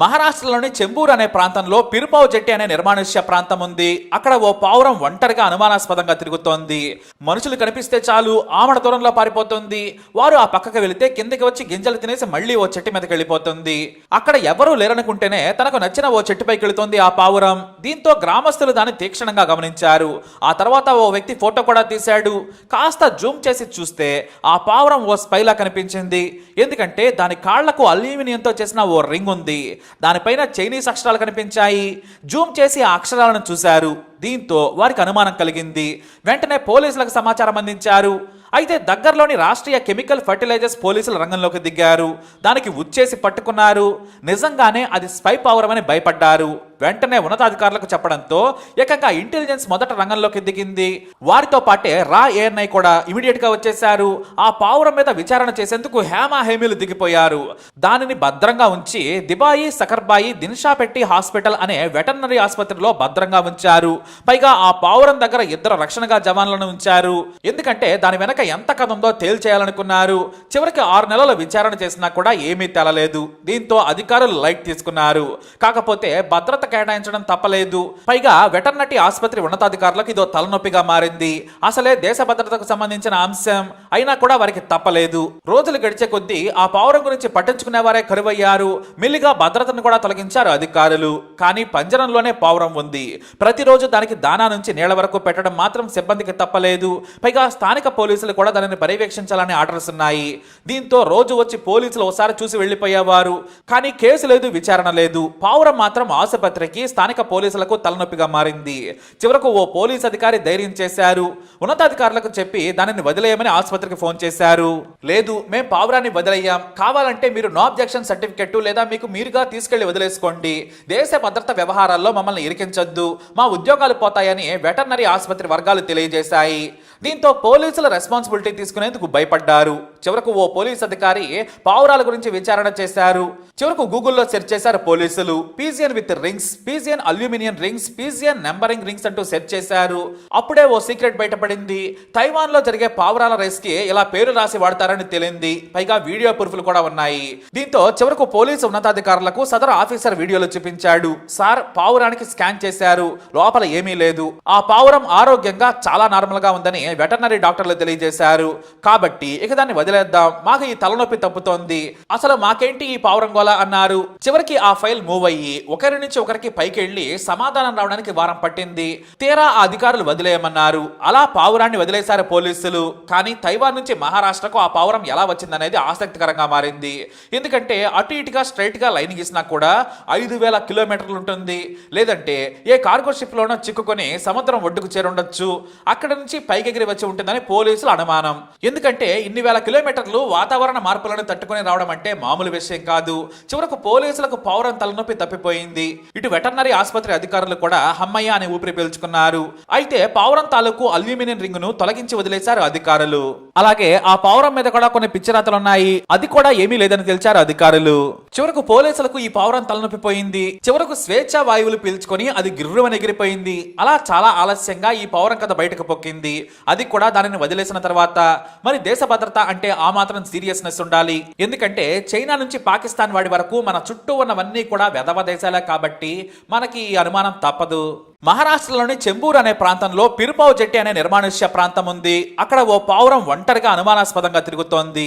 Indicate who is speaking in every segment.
Speaker 1: మహారాష్ట్రలోని చెంబూర్ అనే ప్రాంతంలో పిరుపావు జట్టి అనే నిర్మానుష్య ప్రాంతం ఉంది. అక్కడ ఓ పావురం ఒంటరిగా అనుమానాస్పదంగా తిరుగుతోంది. మనుషులు కనిపిస్తే చాలు ఆమడ దూరంలో పారిపోతుంది. వారు ఆ పక్కకు వెళితే కిందకి వచ్చి గింజలు తినేసి మళ్ళీ ఓ చెట్టు మీదకి వెళ్ళిపోతుంది. అక్కడ ఎవరూ లేరనుకుంటేనే తనకు నచ్చిన ఓ చెట్టుపైకి వెళుతుంది ఆ పావురం. దీంతో గ్రామస్తులు దాన్ని తీక్షణంగా గమనించారు. ఆ తర్వాత ఓ వ్యక్తి ఫోటో కూడా తీశాడు. కాస్త జూమ్ చేసి చూస్తే ఆ పావురం ఓ స్పైలా కనిపించింది. ఎందుకంటే దాని కాళ్ళకు అల్యూమినియంతో చేసిన ఓ రింగ్ ఉంది. దానిపైన చైనీస్ అక్షరాలు కనిపించాయి. జూమ్ చేసి ఆ అక్షరాలను చూశారు. దీంతో వారికి అనుమానం కలిగింది. వెంటనే పోలీసులకు సమాచారం అందించారు. అయితే దగ్గరలోని రాష్ట్రీయ కెమికల్ ఫర్టిలైజర్స్ పోలీసులు రంగంలోకి దిగారు. దానికి ఉచ్చేసి పట్టుకున్నారు. నిజంగానే అది స్పై పవర్ అని భయపడ్డారు. వెంటనే ఉన్నతాధికారులకు చెప్పడంతో ఏకంగా ఇంటెలిజెన్స్ మొదట రంగంలోకి దిగింది. వారితో పాటే రా ఏఎన్ఐ కూడా ఇమీడియట్గా వచ్చేశారు. ఆ పావురం మీద విచారణ చేసేందుకు హేమా హేమీలు దిగిపోయారు. దానిని భద్రంగా ఉంచి దిబాయి సకర్బాయి దిన్షాపెట్టి హాస్పిటల్ అనే వెటర్నరీ ఆసుపత్రిలో భద్రంగా ఉంచారు. పైగా ఆ పావురం దగ్గర ఇద్దరు రక్షణగా జవాన్లను ఉంచారు. ఎందుకంటే దాని వెనక ఎంత కథ ఉందో తేల్చేయాలనుకున్నారు. చివరికి ఆరు నెలల విచారణ చేసినా కూడా ఏమీ తెలలేదు. దీంతో అధికారులు లైట్ తీసుకున్నారు. కాకపోతే భద్రత కేటాయించడం తప్పలేదు. పైగా వెటర్నరీ ఆసుపత్రి ఉన్నతాధికారులకు ఇదో తలనొప్పిగా మారింది. అసలే దేశ భద్రతకు సంబంధించిన అంశం అయినా కూడా వారికి తప్పలేదు. రోజులు గడిచే కొద్దీ ఆ పావురం గురించి పట్టించుకునే వారే కరువయ్యారు. మిల్లిగా భద్రతను కూడా తొలగించారు అధికారులు. కానీ పంజరంలోనే పావురం ఉంది. ప్రతిరోజు దానికి దానా నుంచి నీళ్ళ వరకు పెట్టడం మాత్రం సిబ్బందికి తప్పలేదు. పైగా స్థానిక పోలీసులు కూడా దానిని పర్యవేక్షించాలని ఆర్డర్స్ ఉన్నాయి. దీంతో రోజు వచ్చి పోలీసులు ఒకసారి చూసి వెళ్ళిపోయేవారు కానీ కేసు లేదు విచారణ లేదు. పావురం మాత్రం ఆసుపత్రి ఆసుపత్రికి స్థానిక పోలీసులకు తలనొప్పిగా మారింది. చివరకు ఓ పోలీస్ అధికారి ధైర్యం చేశారు. ఉన్నతాధికారులకు చెప్పి దానిని వదిలేయమని ఆసుపత్రికి ఫోన్ చేశారు. లేదు మేము పావురాన్ని వదిలేయాం కావాలంటే మీరు నో అబ్జెక్షన్ సర్టిఫికెట్ లేదా మీకు మీరుగా తీసుకెళ్ళి వదిలేసుకోండి. దేశ భద్రత వ్యవహారాల్లో మమ్మల్ని ఇరికించొద్దు. మా ఉద్యోగాలు పోతాయని వెటర్నరీ ఆసుపత్రి వర్గాలు తెలియజేశాయి. దీంతో పోలీసుల రెస్పాన్సిబిలిటీ తీసుకునేందుకు భయపడ్డారు. చివరకు ఓ పోలీస్ అధికారి పావురాల గురించి విచారణ చేశారు. చివరకు గూగుల్లో సెర్చ్ చేశారు పోలీసులు. Pigeon with rings pigeon aluminium rings pigeon numbering rings అంటూ సెర్చ్ చేశారు. అప్పుడే ఓ సీక్రెట్ బయటపడింది. తైవాన్లో జరిగే పావురాల రేస్కి ఇలా పేరు రాసి వాడతారని తెలియంది పైగా వీడియో ప్రూఫ్లు కూడా ఉన్నాయి. దీంతో చివరకు పోలీసు ఉన్నతాధికారులకు సదరు ఆఫీసర్ వీడియోలు చూపించాడు. సార్ పావురానికి స్కాన్ చేశారు. లోపల ఏమీ లేదు. ఆ పావురం ఆరోగ్యంగా చాలా నార్మల్గా ఉందని వెటర్నరీ డాక్టర్లు తెలియజేశారు. కాబట్టి ఇక దాన్ని వదిలే వదిలేద్దాం. మాకు ఈ తలనొప్పి తప్పుతోంది. అసలు మాకేంటి ఈ పావురంగోల అన్నారు. చివరికి ఆ ఫైల్ మూవ్ అయ్యి ఒకరి నుంచి ఒకరికి పైకి వెళ్ళి సమాధానం రావడానికి వారం పట్టింది. తీరా ఆ అధికారులు వదిలేయమన్నారు. అలా పావురాన్ని వదిలేశారు పోలీసులు. కానీ తైవాన్ నుంచి మహారాష్ట్రకు ఆ పావురం ఎలా వచ్చిందనేది ఆసక్తికరంగా మారింది. ఎందుకంటే అటు ఇటుగా స్ట్రైట్గా లైన్ గీసినా కూడా ఐదు వేల కిలోమీటర్లు ఉంటుంది. లేదంటే ఏ కార్గో షిప్ లోనో చిక్కుకొని సముద్రం ఒడ్డుకు చేరుండొచ్చు. అక్కడ నుంచి పైకెగిరి వచ్చి ఉంటుందని పోలీసులు అనుమానం. ఎందుకంటే ఇన్ని వేల కిలోమీటర్లు వాతావరణ మార్పులను తట్టుకొని రావడం అంటే మామూలు విషయం కాదు. చివరకు పోలీసులకు పౌరం తలనొప్పి తప్పిపోయింది. ఇటు వెటర్నరీ ఆసుపత్రి అధికారులు కూడా హమ్మయ్య అని ఊపిరి పీల్చుకున్నారు. అయితే పావురం తాలూకు అల్యూమినియం రింగును తొలగించి వదిలేశారు అధికారులు. అలాగే ఆ పావురం మీద కూడా కొన్ని పిచ్చిరాతలు ఉన్నాయి అది కూడా ఏమీ లేదని తెలిచారు అధికారులు. చివరకు పోలీసులకు ఈ పావురం తలనొప్పి పోయింది. చివరకు స్వేచ్ఛ వాయువులు పీల్చుకొని అది గిర్రుమని ఎగిరిపోయింది. అలా చాలా ఆలస్యంగా ఈ పౌరం కథ బయటకు పొక్కింది. అది కూడా దానిని వదిలేసిన తర్వాత. మరి దేశ భద్రత అంటే ఆ మాత్రం సీరియస్నెస్ ఉండాలి. ఎందుకంటే చైనా నుంచి పాకిస్తాన్ వాడి వరకు మన చుట్టూ ఉన్నవన్నీ కూడా వెధవ దేశాలే కాబట్టి మనకి ఈ అనుమానం తప్పదు. మహారాష్ట్రలోని చెంబూర్ అనే ప్రాంతంలో పిరుపావు జట్టి అనే నిర్మానుష్య ప్రాంతం ఉంది. అక్కడ ఓ పావురం ఒంటరిగా అనుమానాస్పదంగా తిరుగుతోంది.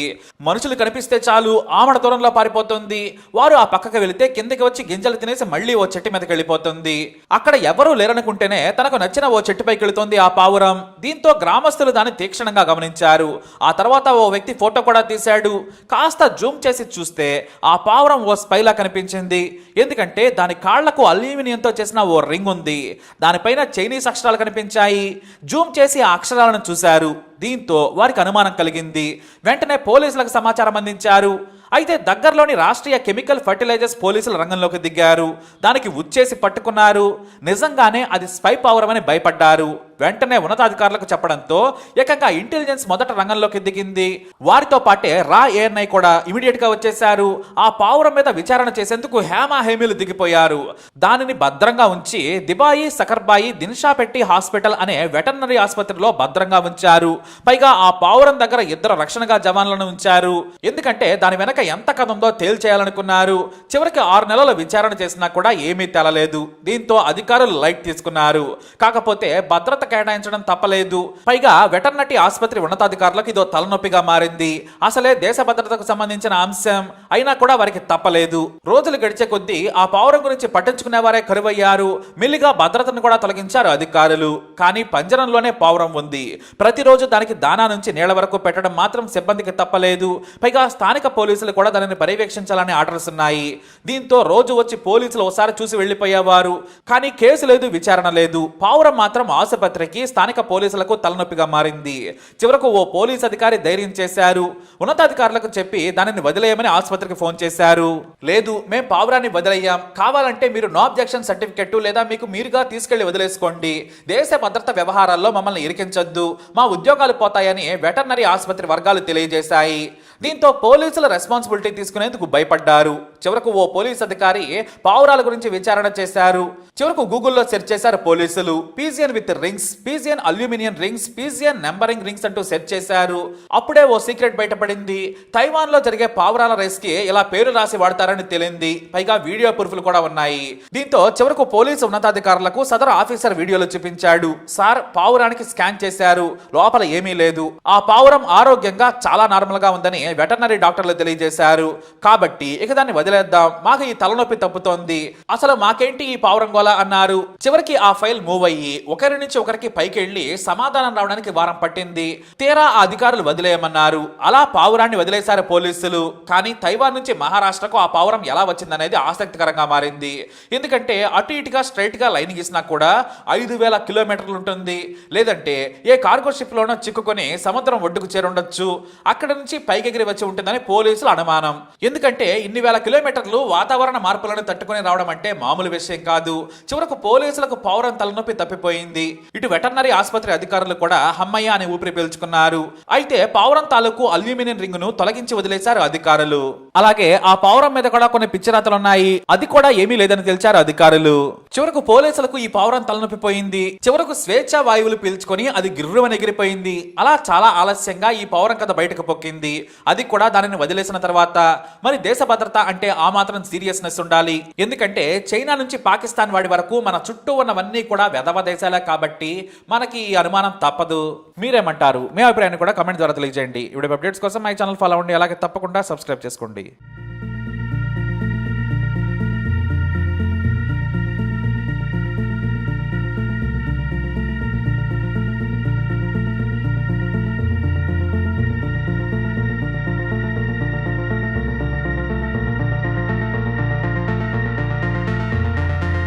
Speaker 1: మనుషులు కనిపిస్తే చాలు ఆమడ దూరంలో పారిపోతుంది. వారు ఆ పక్కకు వెళితే కిందకి వచ్చి గింజలు తినేసి మళ్ళీ ఓ చెట్టు మీదకి వెళ్ళిపోతుంది. అక్కడ ఎవరూ లేరనుకుంటేనే తనకు నచ్చిన ఓ చెట్టుపైకి వెళుతుంది ఆ పావురం. దీంతో గ్రామస్తులు దాన్ని తీక్షణంగా గమనించారు. ఆ తర్వాత ఓ వ్యక్తి ఫోటో కూడా తీశాడు. కాస్త జూమ్ చేసి చూస్తే ఆ పావురం ఓ స్పైలా కనిపించింది. ఎందుకంటే దాని కాళ్ళకు అల్యూమినియంతో చేసిన ఓ రింగ్ ఉంది. దానిపైన చైనీస్ అక్షరాలు కనిపించాయి. జూమ్ చేసి ఆ అక్షరాలను చూశారు. దీంతో వారికి అనుమానం కలిగింది. వెంటనే పోలీసులకు సమాచారం అందించారు. అయితే దగ్గరలోని రాష్ట్రీయ కెమికల్ ఫర్టిలైజర్స్ పోలీసులు రంగంలోకి దిగారు. దానికి ఉచ్చేసి పట్టుకున్నారు. నిజంగానే అది స్పై పవరం అని భయపడ్డారు. వెంటనే ఉన్నతాధికారులకు చెప్పడంతో ఏకంగా ఇంటెలిజెన్స్ మొదట రంగంలోకి దిగింది. వారితో పాటే రా ఏఎన్ఐ కూడా ఇమీడియట్గా వచ్చేశారు. ఆ పావురం మీద విచారణ చేసేందుకు హేమా హేమీలు దిగిపోయారు. దానిని భద్రంగా ఉంచి దిబాయి సకర్బాయి దిన్షా పెట్టి హాస్పిటల్ అనే వెటర్నరీ ఆసుపత్రిలో భద్రంగా ఉంచారు. పైగా ఆ పావురం దగ్గర ఇద్దరు రక్షణగా జవాన్లను ఉంచారు. ఎందుకంటే దాని వెనక ఎంత కథ ఉందో తేల్చేయాలనుకున్నారు. చివరికి ఆరు నెలల విచారణ చేసినా కూడా ఏమీ తెలలేదు. దీంతో అధికారులు లైట్ తీసుకున్నారు. కాకపోతే భద్రత కేటాయించడం తప్పలేదు. పైగా వెటర్నరీ ఆసుపత్రి ఉన్నతాధికారులకు ఇదో తలనొప్పిగా మారింది. అసలే దేశ భద్రతకు సంబంధించిన అంశం అయినా కూడా వారికి తప్పలేదు. రోజులు గడిచే కొద్దీ ఆ పావురం గురించి పట్టించుకునే వారే కరువయ్యారు. మెల్లిగా భద్రతను కూడా తొలగించారు అధికారులు. కానీ పంజరంలోనే పావురం ఉంది. ప్రతిరోజు దానికి దానా నుంచి నీళ్ళ వరకు పెట్టడం మాత్రం సిబ్బందికి తప్పలేదు. పైగా స్థానిక పోలీసులు కూడా దానిని పర్యవేక్షించాలని ఆర్డర్స్ ఉన్నాయి. దీంతో రోజు వచ్చి పోలీసులు ఒకసారి చూసి వెళ్ళిపోయేవారు కానీ కేసు లేదు విచారణ లేదు. పావురం మాత్రం ఆసుపత్రి ఆసుపత్రికి స్థానిక పోలీసులకు తలనొప్పిగా మారింది. చివరకు ఓ పోలీస్ అధికారి ధైర్యం చేశారు. ఉన్నతాధికారులకు చెప్పి దానిని వదిలేయమని ఆసుపత్రికి ఫోన్ చేశారు. లేదు మేము పావురాన్ని వదిలేయ్యాం. కావాలంటే మీరు నో అబ్జెక్షన్ సర్టిఫికెట్ లేదా మీకు మీరుగా తీసుకెళ్ళి వదిలేసుకోండి. దేశ భద్రత వ్యవహారాల్లో మమ్మల్ని ఇరికించొద్దు. మా ఉద్యోగాలు పోతాయని వెటర్నరీ ఆసుపత్రి వర్గాలు తెలియజేశాయి. దీంతో పోలీసుల రెస్పాన్సిబిలిటీ తీసుకునేందుకు భయపడ్డారు. చివరకు ఓ పోలీస్ అధికారి పావురాల గురించి విచారణ చేశారు. చివరకు గూగుల్లో సెర్చ్ చేశారు పోలీసులు. Pigeon with rings pigeon aluminium rings pigeon numbering rings అంటూ సెర్చ్ చేశారు. అప్పుడే ఓ సీక్రెట్ బయటపడింది. తైవాన్లో జరిగే పావురాల రేస్కి ఇలా పేరు రాసి వాడతారని తెలింది. పైగా వీడియో ప్రూఫ్లు కూడా ఉన్నాయి. దీంతో చివరకు పోలీసు ఉన్నతాధికారులకు సదరు ఆఫీసర్ వీడియోలు చూపించాడు. సార్ పావురానికి స్కాన్ చేశారు. లోపల ఏమీ లేదు. ఆ పావురం ఆరోగ్యంగా చాలా నార్మల్గా ఉందని వెటర్నరీ డాక్టర్లు తెలియజేశారు. కాబట్టి ఇక దాన్ని వదిలేద్దాం. మాకు ఈ తలనొప్పి తప్పుతోంది. అసలు మాకేంటి ఈ పావురంగోల అన్నారు. చివరికి ఆ ఫైల్ మూవ్ అయ్యి ఒకరి నుంచి ఒకరికి పైకెళ్ళి సమాధానం రావడానికి వారం పట్టింది. తీరా ఆ అధికారులు వదిలేయమన్నారు. అలా పావురాన్ని వదిలేశారు పోలీసులు. కానీ తైవాన్ నుంచి మహారాష్ట్రకు ఆ పావురం ఎలా వచ్చిందనేది ఆసక్తికరంగా మారింది. ఎందుకంటే అటు ఇటుగా స్ట్రైట్గా లైన్ గీసినా కూడా ఐదు వేల కిలోమీటర్లు ఉంటుంది. లేదంటే ఏ కార్గో షిప్ లోనో చిక్కుకొని సముద్రం ఒడ్డుకు చేరుండొచ్చు. అక్కడ నుంచి పైకి దగ్గర వచ్చి ఉంటుందని పోలీసుల అనుమానం. ఎందుకంటే ఇన్ని వేల కిలోమీటర్లు వాతావరణ మార్పులను తట్టుకుని రావడం అంటే మామూలు విషయం కాదు. చివరకు పోలీసులకు పౌరం తలనొప్పి తప్పిపోయింది. ఇటు వెటర్నరీ ఆసుపత్రి అధికారులు కూడా హమ్మయ్య అని ఊపిరి పీల్చుకున్నారు. అయితే పావురం తాలూకు అల్యూమినియం రింగ్ను తొలగించి వదిలేశారు అధికారులు. అలాగే ఆ పావురం మీద కూడా కొన్ని పిచ్చిరాతలున్నాయి. అది కూడా ఏమీ లేదని తెలిచారు అధికారులు. చివరకు పోలీసులకు ఈ పావురం తలనొప్పిపోయింది. చివరకు స్వేచ్ఛ వాయువులు పీల్చుకొని అది గిర్రుమని ఎగిరిపోయింది. అలా చాలా ఆలస్యంగా ఈ పౌరం కథ బయటకు పొక్కింది. అది కూడా దానిని వదిలేసిన తర్వాత. మరి దేశ భద్రత అంటే ఆ మాత్రం సీరియస్నెస్ ఉండాలి. ఎందుకంటే చైనా నుంచి పాకిస్తాన్ వాడి వరకు మన చుట్టూ ఉన్నవన్నీ కూడా వెధవ దేశాలే కాబట్టి మనకి ఈ అనుమానం తప్పదు. మీరేమంటారు? మీ అభిప్రాయాన్ని కూడా కమెంట్ ద్వారా తెలియజేయండి. ఇప్పుడు అప్డేట్స్ కోసం మై ఛానల్ ఫాలో అవ్వండి. అలాగే తప్పకుండా సబ్స్క్రైబ్ చేసుకోండి.